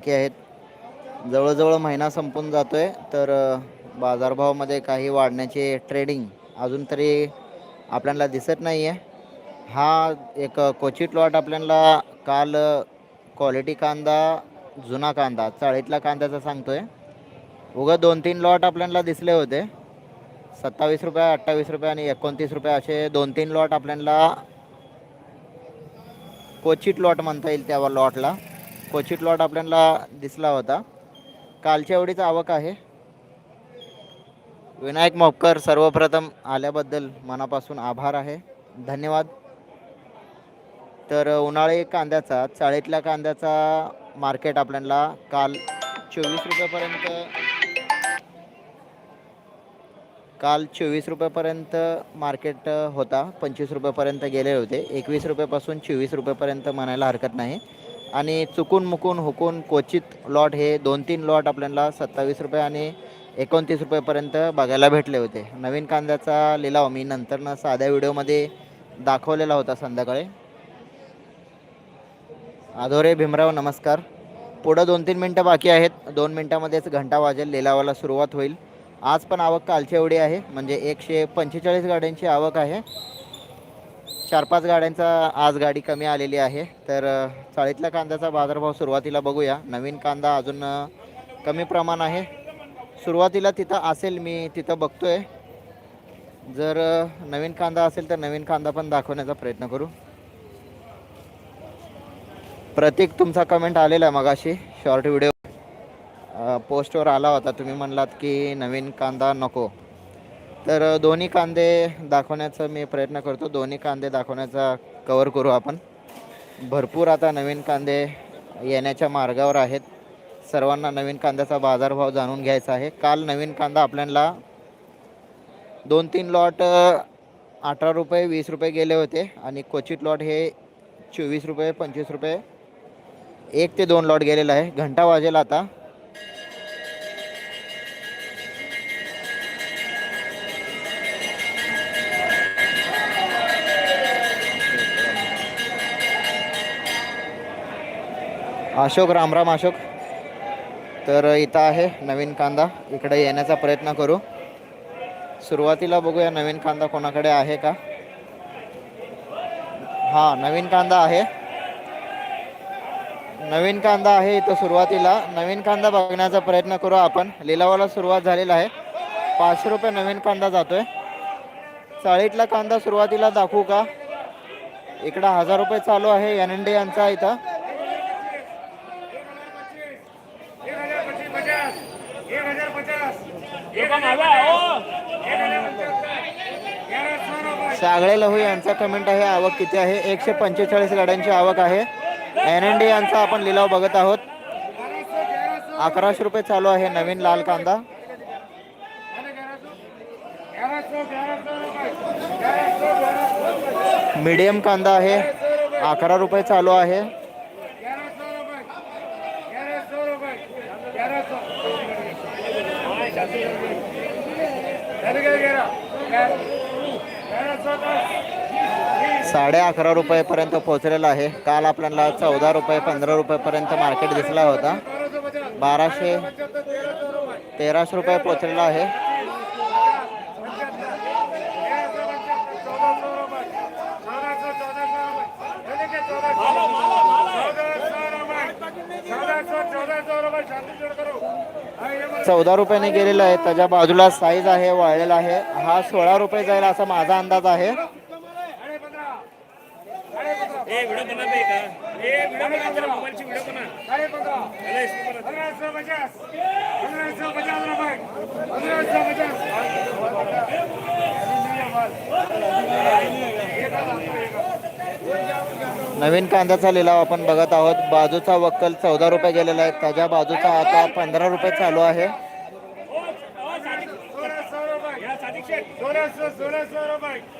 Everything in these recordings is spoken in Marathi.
की आहेत. जवळजवळ महिना संपून जातोय तर बाजारभावामध्ये काही वाढण्याचे ट्रेडिंग अजून तरी आपल्याला दिसत नाही आहे हा एक क्वचित लॉट आपल्याला काल क्वालिटी कांदा जुना कांदा चाळीतला कांद्याचा सांगतोय. उगं दोन तीन लॉट आपल्याला दिसले होते. सत्तावीस रुपये अठ्ठावीस रुपये आणि एकोणतीस रुपये असे दोन तीन लॉट आपल्याला क्वचित लॉट म्हणता येईल त्या लॉटला. क्वचित लॉट आपल्याला दिसला होता. कालच्या एवढीच आवक आहे. विनायक मोपकर सर्वप्रथम आल्याबद्दल मनापासून आभार आहे. धन्यवाद. तर उन्हाळी कांद्याचा चाळीतल्या कांद्याचा मार्केट आपल्याला काल चोवीस रुपयापर्यंत काल चोवीस रुपयापर्यंत मार्केट होता. पंचवीस रुपयापर्यंत गेले होते. एकवीस रुपयापासून चोवीस रुपयापर्यंत म्हणायला हरकत नाही. आणि चुकून मुकून हुकून क्वचित लॉट हे दोन तीन लॉट आपल्याला सत्तावीस रुपये आणि एकोणतीस रुपयेपर्यंत बघायला भेटले होते. नवीन कांद्याचा लिलाव मी नंतरनं साध्या व्हिडिओमध्ये दाखवलेला होता संध्याकाळी. आधोरे भीमराव नमस्कार. पुढं दोन तीन मिनटं बाकी आहेत. दोन मिनटामध्येच घंटा वाजेल लिलावाला सुरुवात होईल. आज पण आवक कालची एवढी आहे म्हणजे एकशे पंचेचाळीस गाड्यांची आवक आहे. चार पाच गाड्यांचा आज गाडी कमी आलेली आहे. तर चाळीतल्या कांद्याचा बाजारभाव सुरुवातीला बघूया. नवीन कांदा अजून कमी प्रमाण आहे. सुरुवातीला तिथं असेल मी तिथं बघतोय. जर नवीन कांदा असेल तर नवीन कांदा पण दाखवण्याचा प्रयत्न करू. प्रतीक तुमचा कमेंट आलेला आहे मगाशी शॉर्ट व्हिडिओ पोस्टवर आला होता. तुम्ही म्हणलात की नवीन कांदा नको. तर दोन्ही कांदे दाखवण्याचा मी प्रयत्न करतो. दोन्ही कांदे दाखवण्याचा कवर करू आपण. भरपूर आता नवीन कांदे येण्याच्या मार्गावर आहेत. सर्वांना नवीन कांद्याचा बाजारभाव जाणून घ्यायचा आहे. काल नवीन कांदा आपल्याला दोन तीन लॉट अठरा रुपये वीस रुपये गेले होते आणि क्वचित लॉट हे चोवीस रुपये पंचवीस रुपये एक ते दोन लॉट गेलेला आहे. घंटा वाजेल आता. अशोक रामराम अशोक. तर इथं आहे नवीन कांदा. इकडे येण्याचा प्रयत्न करू. सुरुवातीला बघूया नवीन कांदा कोणाकडे आहे का. हां नवीन कांदा आहे. नवीन कांदा आहे इथं सुरुवातीला. नवीन कांदा बघण्याचा प्रयत्न करू आपण. लिलावाला सुरुवात झालेला आहे. पाचशे रुपये नवीन कांदा जातोय. चाळीतला कांदा सुरुवातीला दाखवू का. इकडं हजार रुपये चालू आहे. एन एन डी यांचा इथं एक हजार पच्चीस पचास एक हजार पचास सागळे लहू यांचा कमेंट आहे आवक किती आहे? एकशे पंचेचाळीस गाड्यांची आवक आहे. एन एन डी यांचा आपण लिलाव बघत आहोत. अकराशे रुपये चालू आहे नवीन लाल कांदा. मीडियम कांदा आहे. अकरा रुपये चालू आहे. साडे अकरा रुपयेपर्यंत पोहोचलेला आहे. काल आपल्याला चौदा रुपये पंधरा रुपयेपर्यंत मार्केट दिसला होता. बाराशे तेराशे रुपये पोहोचलेला आहे. चौदा रुपयाने गेलेला आहे. त्याच्या बाजूला साईज आहे वाळलेला आहे. हा सोळा रुपये जाईल असा माझा अंदाज आहे. नवीन कांद्याचा लिलाव आपण बघत आहोत. बाजूचा वक्कल चौदा रुपये गेलेला आहे. त्याच्या बाजूचा आता पंधरा रुपये चालू आहे. सोळा सोळा रुपये.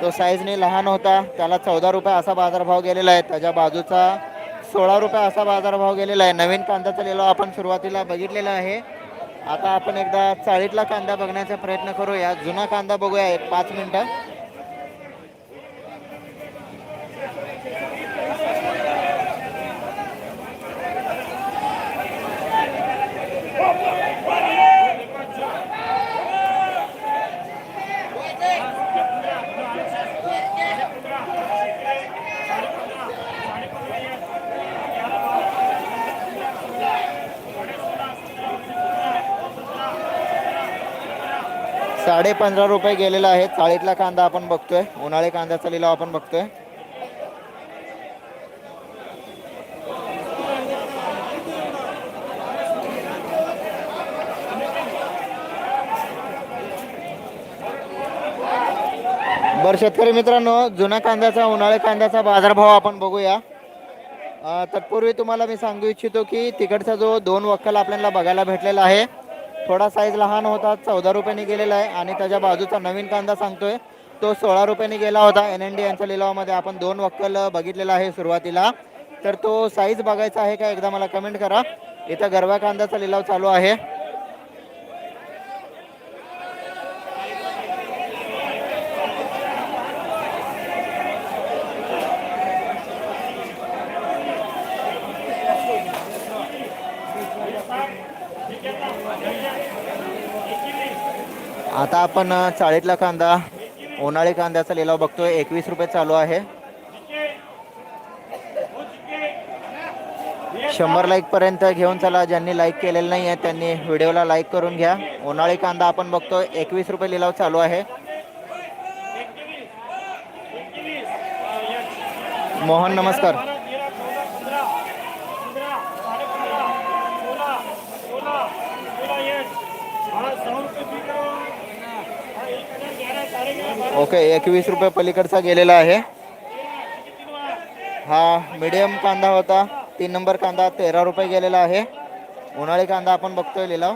तो साईजने लहान होता त्याला चौदा रुपये असा बाजारभाव गेलेला आहे. त्याच्या बाजूचा सोळा रुपये असा बाजारभाव गेलेला आहे. नवीन कांद्याचा लिलाव आपण सुरुवातीला बघितलेला आहे. आता आपण एकदा चाळीतला कांदा बघण्याचा प्रयत्न करूया. जुना कांदा बघूया एक पाच मिनटं. साडे पंधरा रुपये गेलेला आहे चाळीतला कांदा आपण बघतोय. उन्हाळी कांद्याचा लिलाव आपण बघतोय. बरं शेतकरी मित्रांनो जुन्या कांद्याचा उन्हाळी कांद्याचा बाजारभाव आपण बघूया. तत्पूर्वी तुम्हाला मी सांगू इच्छितो की तिकडचा जो दोन वक्कल आपल्याला बघायला भेटलेला आहे थोडा साईज लहान होता चौदा रुपयाने गेलेला आहे आणि त्याच्या बाजूचा नवीन कांदा सांगतोय. तो सोळा रुपयाने गेला होता. एन एन डी यांच्या लिलावामध्ये आपण दोन वक्कल बघितलेला आहे सुरुवातीला. तर तो साईज बघायचा आहे का एकदा मला कमेंट करा. इथं गरवा कांद्याचा लिलाव चालू आहे. आता आपण चाळीतला कांदा उन्हाळी कांद्याचा लिलाव बघतोय. एकवीस रुपये चालू आहे. शंभर लाईक पर्यंत घेऊन चला. ज्यांनी लाईक केलेलं नाही आहे त्यांनी व्हिडिओला लाईक करून घ्या. उन्हाळी कांदा आपण बघतोय. एकवीस रुपये लिलाव चालू आहे. मोहन नमस्कार. ओके एकवीस रुपये पलीकडचा गेलेला आहे. हा मीडियम कांदा होता. तीन नंबर कांदा तेरा रुपये गेलेला आहे. उन्हाळी कांदा आपण बघतोय लिलाव.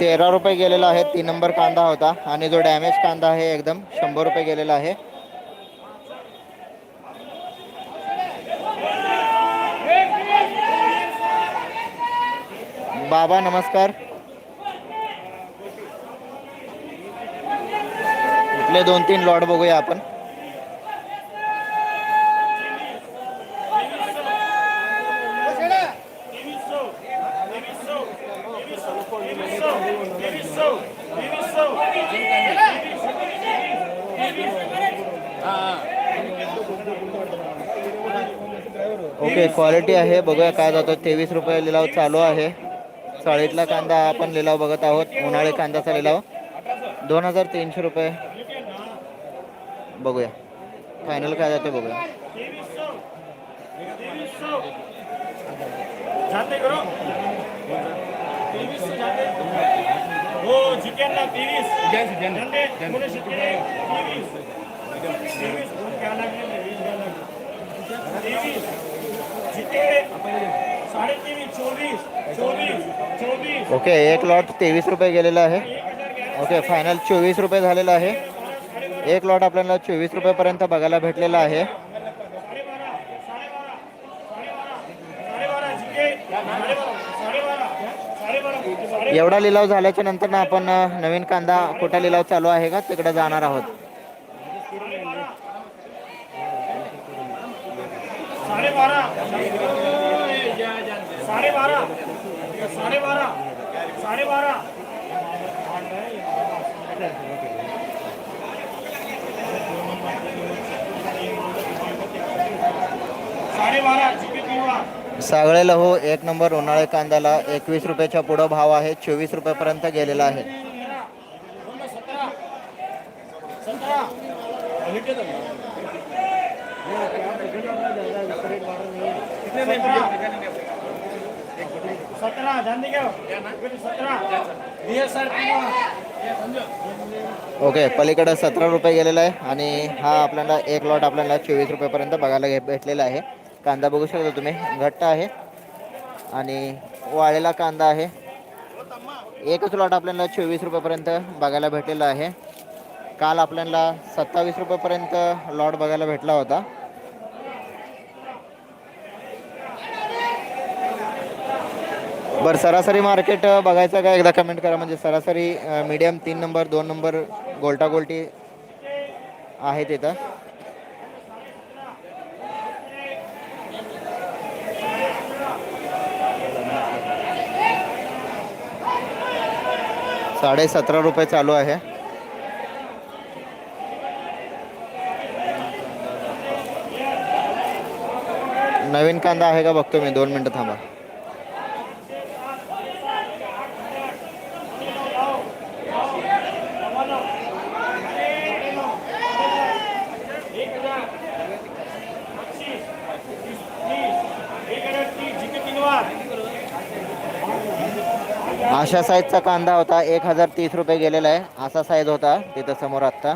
तेरा रुपये गेलेला आहे. तीन नंबर कांदा होता. आणि जो डॅमेज कांदा आहे एकदम शंभर रुपये गेलेला आहे. बाबा नमस्कार. इथले दोन तीन लॉट बघूया आपण. ओके क्वालिटी आहे. बघूया काय जातो तेवीस रुपये लिलाव चालू आहे. चाळीतला कांदा आपण लिलाव बघत आहोत. उन्हाळी कांद्याचा लिलाव. दोन हजार तीनशे रुपये. बघूया. फायनल काय जाते बघूया हो तेवीस. ओके एक लॉट तेवीस रुपये गेलेला आहे. ओके फायनल चोवीस रुपये झालेला आहे. एक लॉट आपल्याला चोवीस रुपयेपर्यंत बघायला भेटलेला आहे. एवढा लिलाव झाल्याच्यानंतर ना आपण नवीन कांदा कुठं लिलाव चालू आहे का? तिकडे जाणार आहोत. साडेबारा साडेबारा साडेबारा साडेबारा साडेबारा चिकन सागळे लहू हो, एक नंबर उन्हाळे कांद्याला एकवीस रुपयाच्या पुढं भाव आहे चोवीस रुपयापर्यंत गेलेला आहे. सतरा ओके पलीकडं सतरा रुपये गेलेला आहे आणि हा आपल्याला एक लॉट आपल्याला चोवीस रुपयेपर्यंत बघायला घे भेटलेला आहे. कांदा बघू शकता तुम्ही घट्ट आहे. आणि वाळेला कांदा आहे. एकच लॉट आपल्याला चोवीस रुपयेपर्यंत बघायला भेटलेला आहे. काल आपल्याला सत्तावीस रुपयेपर्यंत लॉट बघायला भेटला होता. बरं सरासरी मार्केट बघायचं का एकदा कमेंट करा. म्हणजे सरासरी मीडियम तीन नंबर दोन नंबर गोल्टा गोल्टी आहे तिथं साडे सतरा रुपये चालू आहे. नवीन कांदा आहे का? बघतो मी. दोन मिनटं थांबा एक हजार पच्चीस तीस एक हजार तीस जिथे तीन वार अशा साईजचा कांदा होता. एक हजार तीस रुपये गेलेला आहे. असा साईज होता. तिथं समोर आत्ता.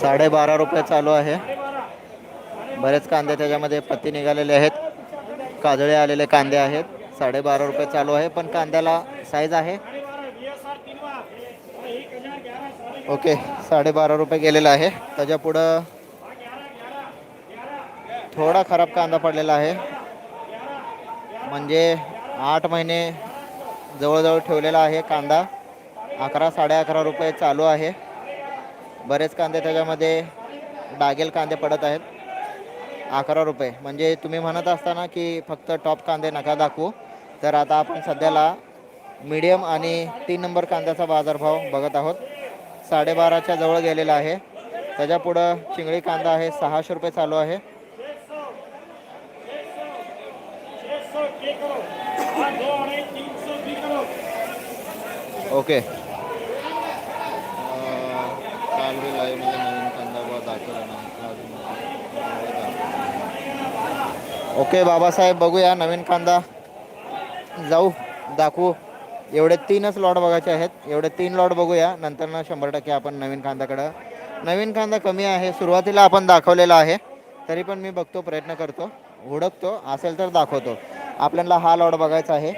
साडेबारा रुपये चालू आहे. बरेच कांदे त्याच्यामध्ये पत्ती निघालेले आहेत. काजळे आलेले कांदे आहेत. साडेबारा रुपये चालू आहे. पण कांद्याला साईज आहे साडेबारा वीस साठ तीन वार एक हजार ग्यारह साडे ओके साडेबारा रुपये गेलेला आहे. त्याच्या पुढं थोडा खराब कांदा पडलेला आहे. म्हणजे आठ महिने जवळजवळ ठेवलेला आहे कांदा. अकरा साडे अकरा रुपये चालू आहे. बरेच कांदे त्याच्यामध्ये डागेल कांदे पडत आहेत. अकरा रुपये. म्हणजे तुम्ही म्हणत असताना की फक्त टॉप कांदे नका दाखवू. तर आता आपण सध्याला मीडियम आणि तीन नंबर कांद्याचा बाजारभाव बघत आहोत. साडेबाराच्या जवळ गेलेला आहे. त्याच्या पुढं चिंगळी कांदा आहे सहाशे रुपये चालू आहे. ओके. ओके. बाबासाहेब बघूया नवीन कांदा. जाऊ दाखवू. एवढे तीनच लॉट बघायचे आहेत. एवढे तीन लॉट बघूया. नंतर ना शंभर टक्के आपण नवीन खांदाकडं. नवीन कांदा कमी आहे. सुरुवातीला आपण दाखवलेला आहे. तरी पण मी बघतो प्रयत्न करतो. हुडकतो. असेल तर दाखवतो. आपल्याला हा लॉट बघायचा आहे.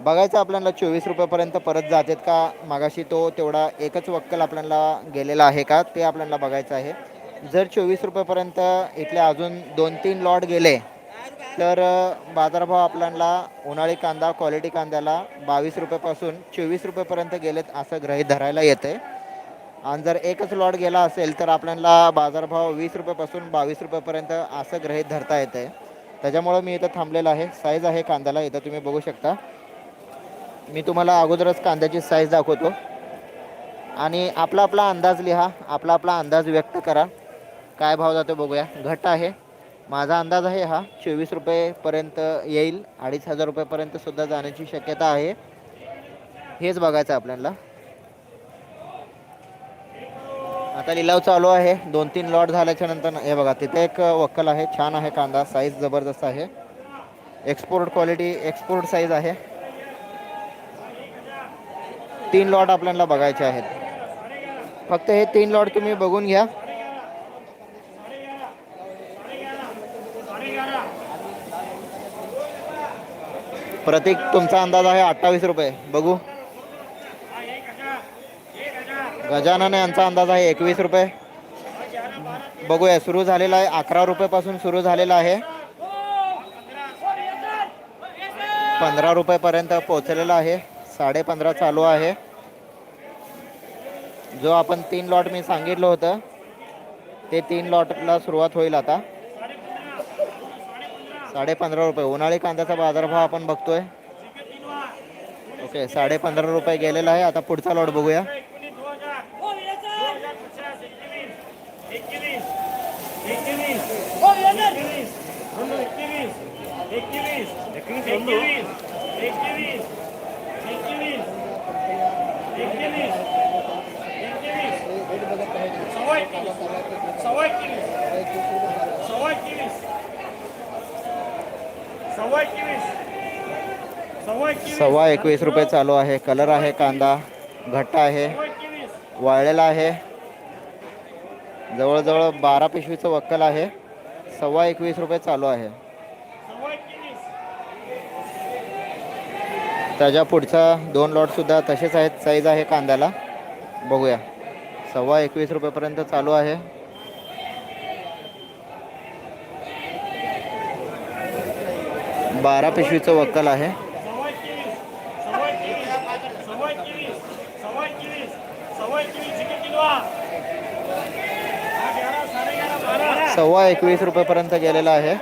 बघायचं आपल्याला चोवीस रुपयेपर्यंत परत जातात का? मागाशी तो तेवढा एकच वक्कल आपल्याला गेलेला आहे का? ते आपल्याला बघायचं आहे. जर चोवीस रुपयापर्यंत इथले अजून दोन तीन लॉट गेले तर बाजारभाव आपल्याला उन्हाळी कांदा क्वालिटी कांद्याला बावीस रुपयापासून चोवीस रुपयेपर्यंत गेलेत असं ग्रहित धरायला येतं आहे आणि जर एकच लॉट गेला असेल तर आपल्याला बाजारभाव वीस रुपयापासून बावीस रुपयेपर्यंत असं ग्रहित धरता येतं आहे त्याच्यामुळं मी इथं थांबलेलं आहे. साईज आहे कांद्याला इथं तुम्ही बघू शकता. मी तुम्हाला अगोदरच कांद्याची साईज दाखवतो. आणि आपला आपला अंदाज लिहा आपला आपला अंदाज व्यक्त करा. काय भाव जातो बघूया. घट आहे. माझा अंदाज आहे हा चोवीस रुपयेपर्यंत येईल अडीच हजार रुपयेपर्यंत सुद्धा जाण्याची शक्यता आहे. हेच बघायचं आहे आपल्याला. आता लिलाव चालू आहे. दोन तीन लॉट झाल्याच्यानंतर हे बघा तिथे एक वक्कल आहे छान आहे कांदा साईज जबरदस्त आहे. एक्सपोर्ट क्वालिटी एक्सपोर्ट साईज आहे. तीन लॉट आपल्याला बघायचे आहेत. फक्त हे तीन लॉट तुम्ही बघून घ्या. प्रतीक तुमचा अंदाज आहे अठ्ठावीस रुपये. बघू. गजानन यांचा अंदाज आहे एकवीस रुपये. बघूया सुरू झालेला आहे अकरा रुपयापासून सुरू झालेला आहे. पंधरा रुपयेपर्यंत पोहोचलेला आहे. साडे पंधरा चालू आहे. जो आपण तीन लॉट मी सांगितलं होतं ते तीन लॉटला सुरुवात होईल आता. साडे पंधरा रुपये. उन्हाळी कांद्याचा बाजारभाव आपण बघतोय. ओके साडे पंधरा रुपये गेलेला आहे. आता पुढचा लॉट बघूया. एकोणीस सव्वा एकवीस रुपये चालू आहे. कलर आहे कांदा घट्ट आहे वाळलेला आहे. जवळजवळ बारा पिशवीचं वक्कल आहे. सव्वा एकवीस रुपये चालू आहे. त्याच्या पुढचा दोन लॉटसुद्धा तसेच आहेत. साईज आहे कांद्याला. बघूया. सव्वा एकवीस रुपयेपर्यंत चालू आहे. बारा पिशवीचं वक्कल आहे. सव्वा एकवीस रुपयेपर्यंत गेलेला आहे.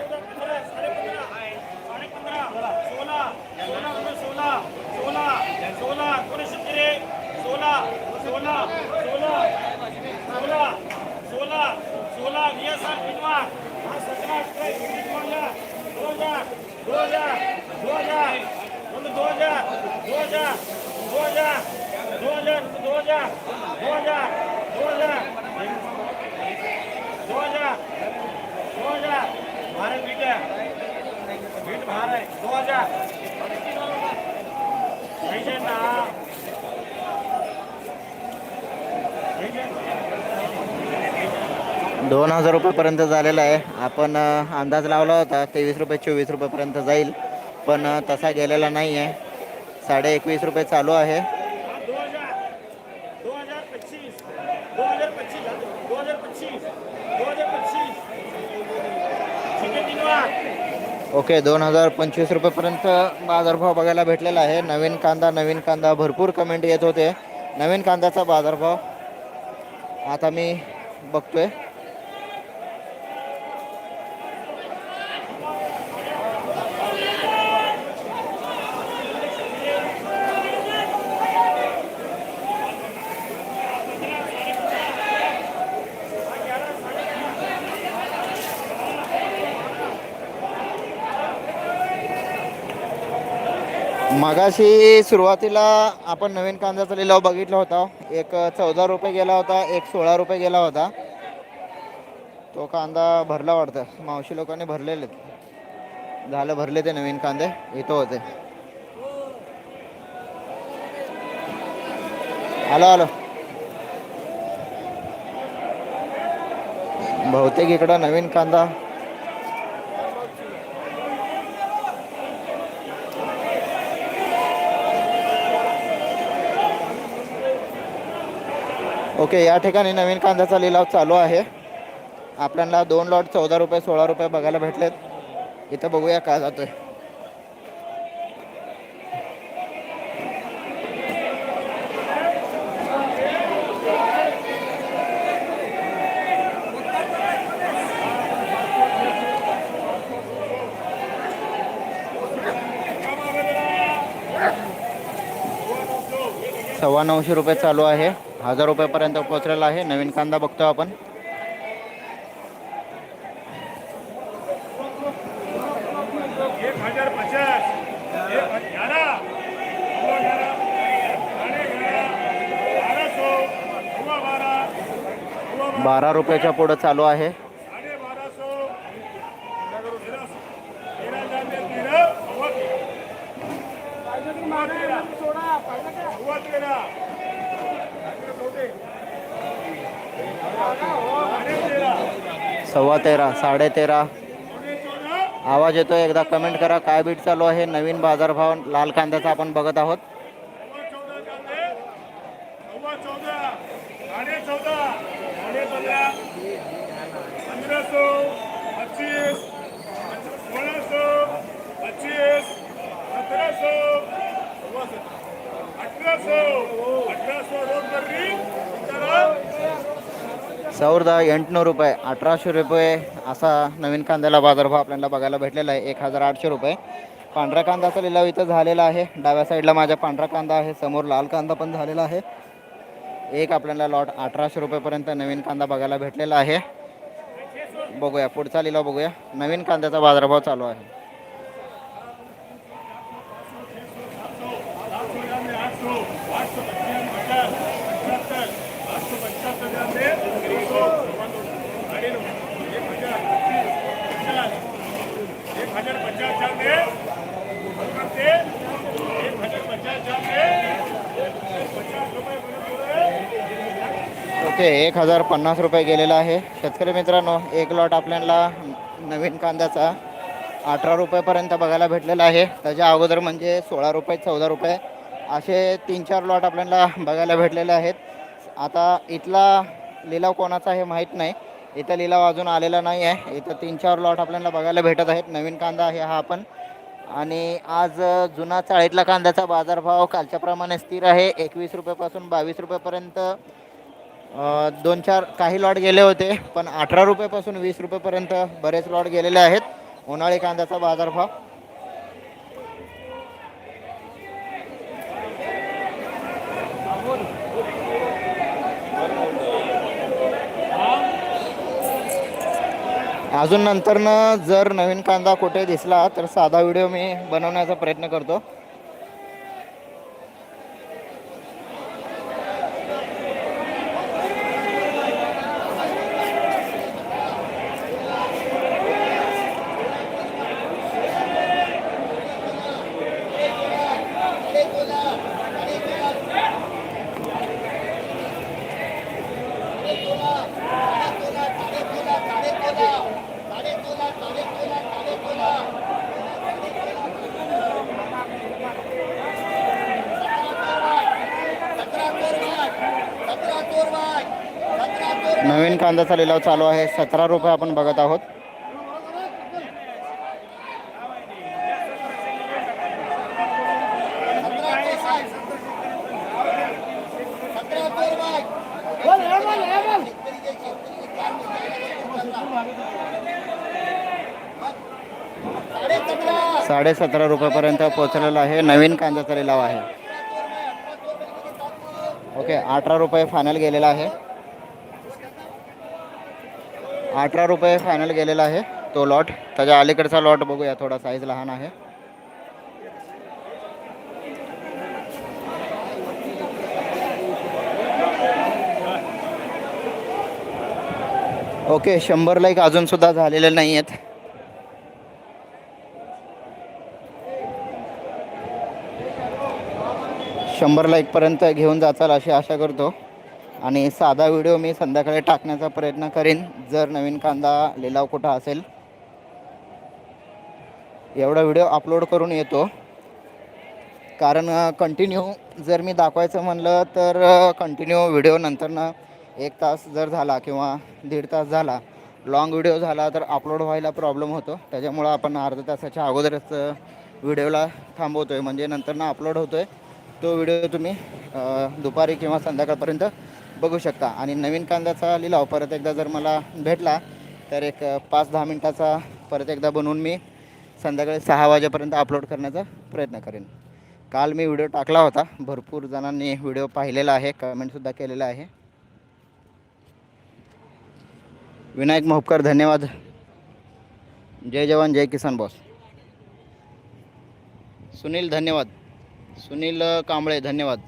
दोन हजार रुपयेपर्यंत झालेला आहे. आपण अंदाज लावला होता तेवीस रुपये चोवीस रुपयेपर्यंत जाईल. पण तसा गेलेला नाही आहे साडे एकवीस रुपये चालू आहे दो हजार दो हजार पच्चीस दो हजार पच्चीस दो हजार पच्चीस दो हजार पच्चीस ठीक है धन्यवाद ओके दोन हजार पंचवीस रुपयेपर्यंत बाजारभाव बघायला भेटलेला आहे. नवीन कांदा नवीन कांदा भरपूर कमेंट येत होते. नवीन कांद्याचा बाजारभाव आता मी बघतोय. मागाशी सुरुवातीला आपण नवीन कांद्याचा लिलाव बघितला होता. एक चौदा रुपये गेला होता एक सोळा रुपये गेला होता. तो कांदा भरला वाटतं. मावशी लोकांनी भरलेले झालं भरले ते नवीन कांदे. इथं होते. आलो आलो. बहुतेक इकडं नवीन कांदा ओके या ठिकाणी नवीन कांद्याचा लिलाव चालू आहे. आपल्याला दोन लॉट चौदा रुपये सोळा रुपये बघायला भेटलेत. इथं बघूया का जातोय. सव्वा नऊशे रुपये चालू आहे. हजार रुपयापर्यंत पोहोचलेला आहे. नवीन कांदा बघतो आपण. बारा रुपयाच्या पुढं चालू आहे. सव्वा तेरा साडे तेरा. आवाज येतोय एकदा कमेंट करा काय बीट चालू आहे? नवीन बाजारभाव लाल कांद्याचा आपण बघत आहोत. सौरदा ಎಂಟುನೂರು रुपये अठराशे रुपये असा नवीन कांद्याला बाजारभाव आपल्याला बघायला भेटलेला आहे एक हजार आठशे रुपये पांढरा कांद्याचा लिलाव इथं झालेला आहे डाव्या साईडला माझ्या पांढरा कांदा आहे समोर लाल कांदा पण झालेला आहे एक आपल्याला लॉट अठराशे रुपयेपर्यंत नवीन कांदा बघायला भेटलेला आहे बघूया पुढचा लिलाव बघूया नवीन कांद्याचा बाजारभाव चालू आहे ते एक हजार पन्नास रुपये गेलेला आहे. शेतकरी मित्रांनो एक लॉट आपल्याला नवीन कांद्याचा अठरा रुपयेपर्यंत बघायला भेटलेला आहे. त्याच्या अगोदर म्हणजे सोळा रुपये चौदा रुपये असे तीन चार लॉट आपल्याला बघायला भेटलेले आहेत. आता इथला लिलाव कोणाचा हे माहीत नाही. इथं लिलाव अजून आलेला नाही आहे. इथं तीन चार लॉट आपल्याला बघायला भेटत आहेत. नवीन कांदा आहे हा आपण. आणि आज जुना चाळीतला कांद्याचा बाजारभाव कालच्याप्रमाणे स्थिर आहे. एकवीस रुपयापासून बावीस रुपयापर्यंत दोन चार काही लॉट गेले होते पण अठरा रुपयापासून वीस रुपयेपर्यंत बरेच लॉट गेलेले आहेत. उन्हाळी कांद्याचा बाजारभाव. अजून नंतरनं जर नवीन कांदा कुठे दिसला तर साधा व्हिडिओ मी बनवण्याचा प्रयत्न करतो नवीन कांद्याचा लिलाव चालू आहे. सतरा रुपये आपण बघत आहोत. साडे सतरा रुपयापर्यंत पोहोचलेला आहे. नवीन कांद्याचा लिलाव आहे. ओके अठरा रुपये फायनल गेलेला आहे. अठरा रुपये फायनल गेलेला आहे तो लॉट त्याच्या अलीकडचा लॉट बघूया थोडा साईज लहान आहे. ओके शंभर लाईक अजून सुद्धा झालेले नाही आहेत शंभर लाईकपर्यंत घेऊन जाचाल अशी आशा करतो. आणि साधा व्हिडिओ मी संध्याकाळी टाकण्याचा प्रयत्न करीन. जर नवीन कांदा लिलाव कुठं असेल एवढा व्हिडिओ अपलोड करून येतो. कारण कंटिन्यू जर मी दाखवायचं म्हणलं तर कंटिन्यू व्हिडिओ नंतरनं एक तास जर झाला किंवा दीड तास झाला लाँग व्हिडिओ झाला तर अपलोड व्हायला प्रॉब्लेम होतो. त्याच्यामुळं आपण अर्ध्या तासाच्या अगोदरच व्हिडिओला थांबवतो आहे म्हणजे नंतरनं अपलोड होतो आहे तो व्हिडिओ तुम्ही दुपारी किंवा संध्याकाळपर्यंत बघू शकता. आणि नवीन कांद्याचा लिलाव परत एकदा जर मला भेटला तर एक पाच दहा मिनटाचा परत एकदा बनवून मी संध्याकाळी सहा वाजेपर्यंत अपलोड करण्याचा प्रयत्न करेन. काल मी व्हिडिओ टाकला होता. भरपूर जणांनी व्हिडिओ पाहिलेला आहे कमेंटसुद्धा केलेला आहे. विनायक मोहपकर धन्यवाद. जय जवान जय किसान बॉस सुनील धन्यवाद. सुनील कांबळे धन्यवाद.